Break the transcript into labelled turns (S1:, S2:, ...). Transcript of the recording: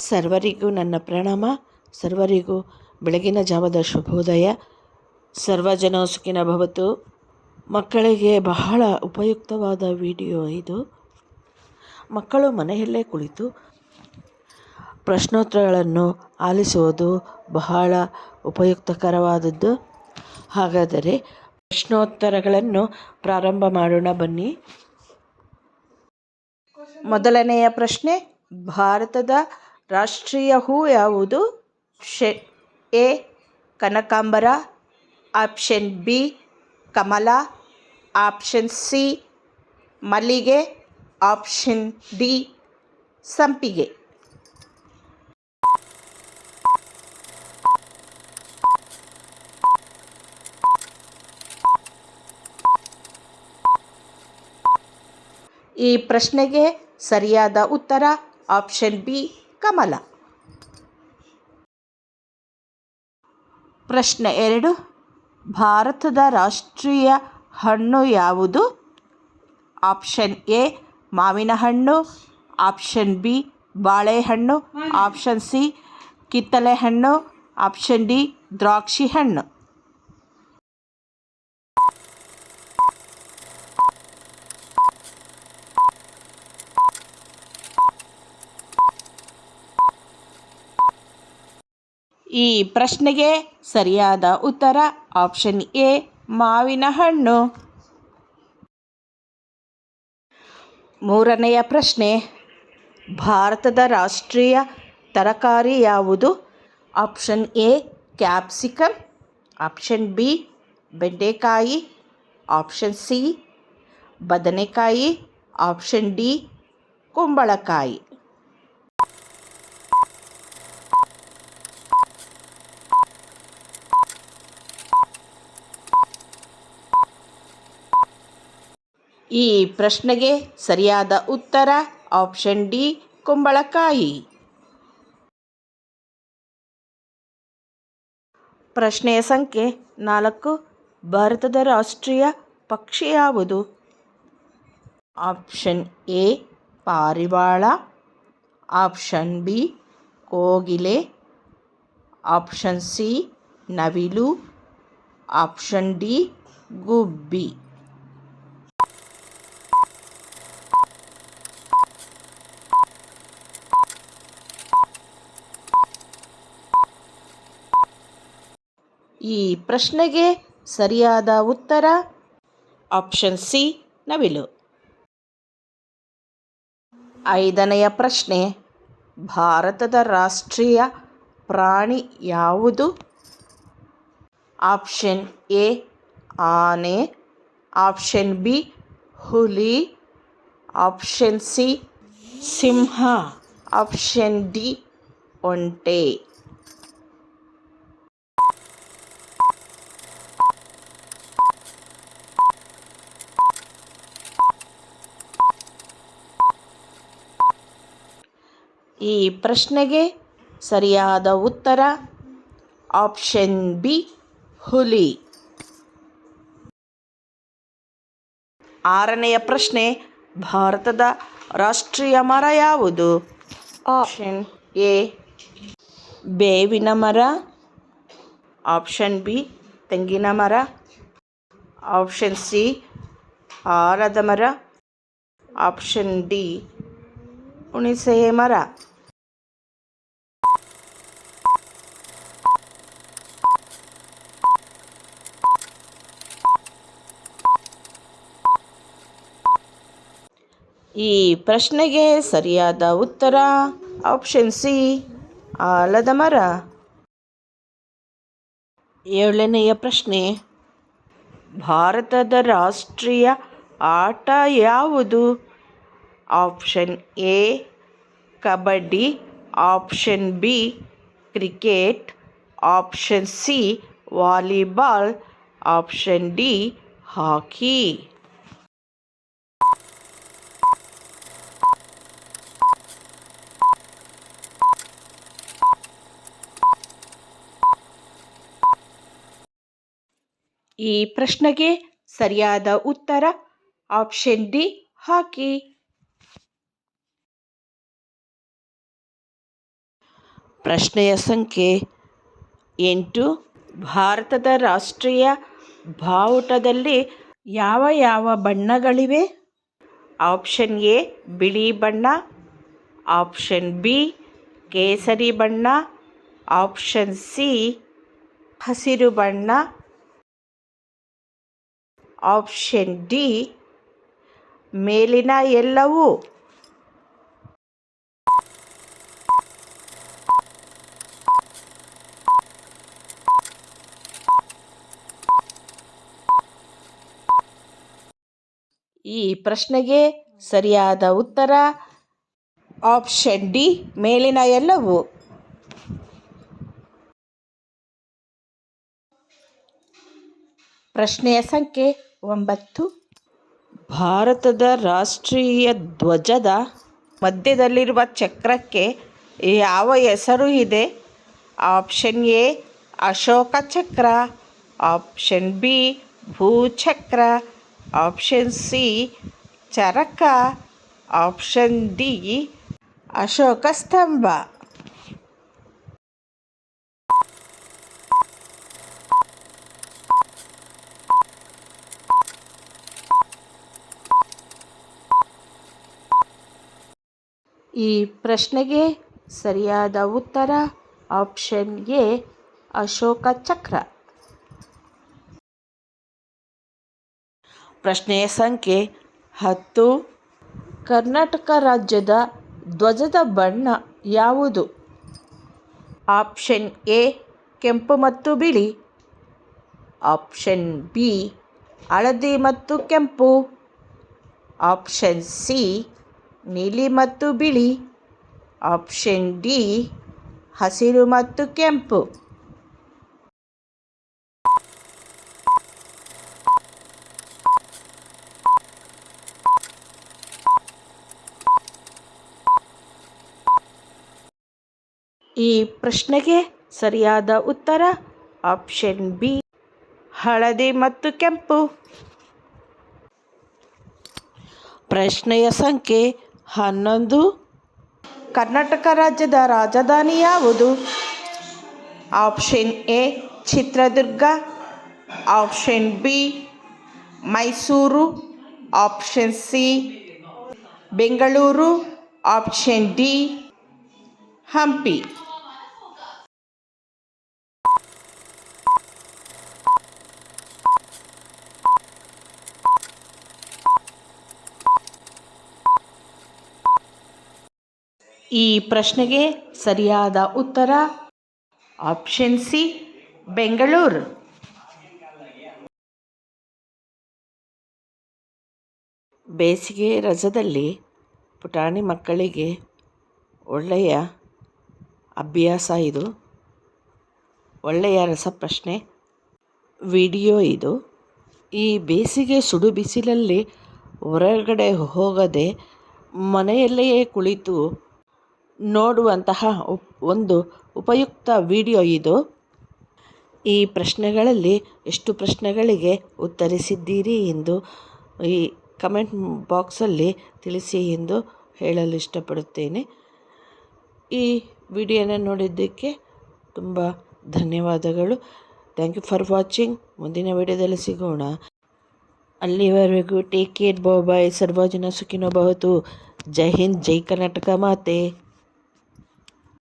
S1: ಸರ್ವರಿಗೂ ನನ್ನ ಪ್ರಣಾಮ. ಸರ್ವರಿಗೂ ಬೆಳಗಿನ ಜಾವದ ಶುಭೋದಯ. ಸರ್ವ ಜನ ಸುಖಿನ ಭವತು. ಮಕ್ಕಳಿಗೆ ಬಹಳ ಉಪಯುಕ್ತವಾದ ವಿಡಿಯೋ ಇದು. ಮಕ್ಕಳು ಮನೆಯಲ್ಲೇ ಕುಳಿತು ಪ್ರಶ್ನೋತ್ತರಗಳನ್ನು ಆಲಿಸುವುದು ಬಹಳ ಉಪಯುಕ್ತಕರವಾದದ್ದು. ಹಾಗಾದರೆ ಪ್ರಶ್ನೋತ್ತರಗಳನ್ನು ಪ್ರಾರಂಭ ಮಾಡೋಣ ಬನ್ನಿ. ಮೊದಲನೆಯ ಪ್ರಶ್ನೆ, ಭಾರತದ ರಾಷ್ಟ್ರೀಯ ಹೂ ಯಾವುದು? ಆಪ್ಷನ್ ಎ ಕನಕಾಂಬರ. ಆಪ್ಷನ್ ಬಿ ಕಮಲ. ಆಪ್ಷನ್ ಸಿ ಮಲ್ಲಿಗೆ. ಆಪ್ಷನ್ ಡಿ ಸಂಪಿಗೆ. ಈ ಪ್ರಶ್ನೆಗೆ ಸರಿಯಾದ ಉತ್ತರ ಆಪ್ಷನ್ ಬಿ ಕಮಲ. ಪ್ರಶ್ನೆ ಎರಡು. ಭಾರತದ ರಾಷ್ಟ್ರೀಯ ಹಣ್ಣು ಯಾವುದು? ಆಪ್ಷನ್ ಎ, ಮಾವಿನ ಹಣ್ಣು. ಆಪ್ಷನ್ ಬಿ, ಬಾಳೆಹಣ್ಣು. ಆಪ್ಷನ್ ಸಿ ಕಿತ್ತಳೆ ಹಣ್ಣು. ಆಪ್ಷನ್ ಡಿ, ದ್ರಾಕ್ಷಿ ಹಣ್ಣು. ಈ ಪ್ರಶ್ನೆಗೆ ಸರಿಯಾದ ಉತ್ತರ ಆಪ್ಷನ್ ಎ, ಮಾವಿನ ಹಣ್ಣು. ಮೂರನೆಯ ಪ್ರಶ್ನೆ, ಭಾರತದ ರಾಷ್ಟ್ರೀಯ ತರಕಾರಿ ಯಾವುದು? Option A capsicum option B, ಬೆಂಡೆಕಾಯಿ. ಆಪ್ಷನ್ ಸಿ, ಬದನೆಕಾಯಿ. ಆಪ್ಷನ್ ಡಿ, ಕುಂಬಳಕಾಯಿ. ಈ ಪ್ರಶ್ನೆಗೆ ಸರಿಯಾದ ಉತ್ತರ ಆಪ್ಷನ್ ಡಿ, ಕುಂಬಳಕಾಯಿ. ಪ್ರಶ್ನೆಯ ಸಂಖ್ಯೆ ನಾಲ್ಕು, ಭಾರತದ ರಾಷ್ಟ್ರೀಯ ಪಕ್ಷಿ ಯಾವುದು? ಆಪ್ಷನ್ ಎ, ಪಾರಿವಾಳ. ಆಪ್ಷನ್ ಬಿ, ಕೋಗಿಲೆ. ಆಪ್ಷನ್ ಸಿ, ನವಿಲು. ಆಪ್ಷನ್ ಡಿ, ಗುಬ್ಬಿ. ಈ ಪ್ರಶ್ನೆಗೆ ಸರಿಯಾದ ಉತ್ತರ ಆಪ್ಷನ್ ಸಿ, ನವಿಲು. ಐದನೆಯ ಪ್ರಶ್ನೆ, ಭಾರತದ ರಾಷ್ಟ್ರೀಯ ಪ್ರಾಣಿ ಯಾವುದು? ಆಪ್ಷನ್ ಎ, ಆನೆ. ಆಪ್ಷನ್ ಬಿ, ಹುಲಿ. ಆಪ್ಷನ್ ಸಿ, ಸಿಂಹ. ಆಪ್ಷನ್ ಡಿ, ಒಂಟೆ. ಈ ಪ್ರಶ್ನೆಗೆ ಸರಿಯಾದ ಉತ್ತರ ಆಪ್ಷನ್ ಬಿ, ಹುಲಿ. ಆರನೆಯ ಪ್ರಶ್ನೆ, ಭಾರತದ ರಾಷ್ಟ್ರೀಯ ಮರ ಯಾವುದು? ಆಪ್ಷನ್ ಎ, ಬೇವಿನ ಮರ. ಆಪ್ಷನ್ ಬಿ, ತೆಂಗಿನ ಮರ. ಆಪ್ಷನ್ ಸಿ ಆರದ ಮರ. ಆಪ್ಷನ್ ಡಿ, ಹುಣಸೆ ಮರ. ಈ ಪ್ರಶ್ನೆಗೆ ಸರಿಯಾದ ಉತ್ತರ ಆಪ್ಷನ್ ಸಿ, ಆಲದ ಮರ. ಏಳನೆಯ ಪ್ರಶ್ನೆ, ಭಾರತದ ರಾಷ್ಟ್ರೀಯ ಆಟ ಯಾವುದು? Option A, kabaddi. Option B, cricket. Option C, volleyball. Option D, hockey. ಈ ಪ್ರಶ್ನೆಗೆ ಸರಿಯಾದ ಉತ್ತರ ಆಪ್ಷನ್ ಡಿ ಹಾಕಿ. ಪ್ರಶ್ನೆಯ ಸಂಖ್ಯೆ ಎಂಟು. ಭಾರತದ ರಾಷ್ಟ್ರೀಯ ಬಾವುಟದಲ್ಲಿ ಯಾವ ಯಾವ ಬಣ್ಣಗಳಿವೆ? ಆಪ್ಷನ್ ಎ, ಬಿಳಿ ಬಣ್ಣ. ಆಪ್ಷನ್ ಬಿ, ಕೇಸರಿ ಬಣ್ಣ. ಆಪ್ಷನ್ ಸಿ, ಹಸಿರು ಬಣ್ಣ. ಆಪ್ಷನ್ ಡಿ ಮೇಲಿನ ಎಲ್ಲವೂ. ಈ ಪ್ರಶ್ನೆಗೆ ಸರಿಯಾದ ಉತ್ತರ ಆಪ್ಷನ್ ಡಿ ಮೇಲಿನ ಎಲ್ಲವೂ. ಪ್ರಶ್ನೆಯ ಸಂಖ್ಯೆ ಒಂಬತ್ತು. ಭಾರತದ ರಾಷ್ಟ್ರೀಯ ಧ್ವಜದ ಮಧ್ಯದಲ್ಲಿರುವ ಚಕ್ರಕ್ಕೆ ಯಾವ ಹೆಸರು ಇದೆ? Option A, Ashoka Chakra. Option B, ಭೂಚಕ್ರ. Option C, Charaka. Option D, Ashoka Stambha. ಈ ಪ್ರಶ್ನೆಗೆ ಸರಿಯಾದ ಉತ್ತರ ಆಪ್ಷನ್ ಎ ಅಶೋಕ ಚಕ್ರ. ಪ್ರಶ್ನೆಯ ಸಂಖ್ಯೆ ಹತ್ತು. ಕರ್ನಾಟಕ ರಾಜ್ಯದ ಧ್ವಜದ ಬಣ್ಣ ಯಾವುದು? ಆಪ್ಷನ್ ಎ ಕೆಂಪು ಮತ್ತು ಬಿಳಿ. ಆಪ್ಷನ್ ಬಿ ಹಳದಿ ಮತ್ತು ಕೆಂಪು. ಆಪ್ಷನ್ ಸಿ ನೀಲಿ ಮತ್ತು ಬಿಳಿ. ಆಪ್ಷನ್ ಡಿ, ಹಸಿರು ಮತ್ತು ಕೆಂಪು. ಈ ಪ್ರಶ್ನೆಗೆ ಸರಿಯಾದ ಉತ್ತರ, ಆಪ್ಷನ್ ಬಿ, ಹಳದಿ ಮತ್ತು ಕೆಂಪು. ಪ್ರಶ್ನೆಯ ಸಂಖ್ಯೆ ಹನ್ನೊಂದು. ಕರ್ನಾಟಕ ರಾಜ್ಯದ ರಾಜಧಾನಿ ಯಾವುದು? Option A, Chitradurga. Option B, Mysuru. Option C, Bengaluru. Option D, Hampi. ಈ ಪ್ರಶ್ನೆಗೆ ಸರಿಯಾದ ಉತ್ತರ ಆಪ್ಷನ್ ಸಿ ಬೆಂಗಳೂರು. ಬೇಸಿಗೆ ರಜದಲ್ಲಿ ಪುಟಾಣಿ ಮಕ್ಕಳಿಗೆ ಒಳ್ಳೆಯ ಅಭ್ಯಾಸ ಇದು. ಒಳ್ಳೆಯ ರಸಪ್ರಶ್ನೆ. ವಿಡಿಯೋ ಇದು. ಈ ಬೇಸಿಗೆ ಸುಡು ಬಿಸಿಲಲ್ಲಿ ಹೊರಗಡೆ ಹೋಗದೆ ಮನೆಯಲ್ಲಿಯೇ ಕುಳಿತು ನೋಡುವಂತಹ ಒಂದು ಉಪಯುಕ್ತ ವಿಡಿಯೋ ಇದು. ಈ ಪ್ರಶ್ನೆಗಳಲ್ಲಿ ಎಷ್ಟು ಪ್ರಶ್ನೆಗಳಿಗೆ ಉತ್ತರಿಸಿದ್ದೀರಿ ಎಂದು ಈ ಕಮೆಂಟ್ ಬಾಕ್ಸಲ್ಲಿ ತಿಳಿಸಿ ಎಂದು ಹೇಳಲು ಇಷ್ಟಪಡುತ್ತೇನೆ. ಈ ವಿಡಿಯೋನ ನೋಡಿದ್ದಕ್ಕೆ ತುಂಬ ಧನ್ಯವಾದಗಳು. Thank you for watching. ಮುಂದಿನ ವಿಡಿಯೋದಲ್ಲಿ ಸಿಗೋಣ. ಅಲ್ಲಿವರೆಗೂ ಟೇಕ್ ಕೇರ್. ಬಾಯ್ ಸರ್ವಜನ ಸುಖಿನೋ ಬಹುದು ಜೈ ಹಿಂದ್, ಜೈ ಕರ್ನಾಟಕ ಮಾತೆ.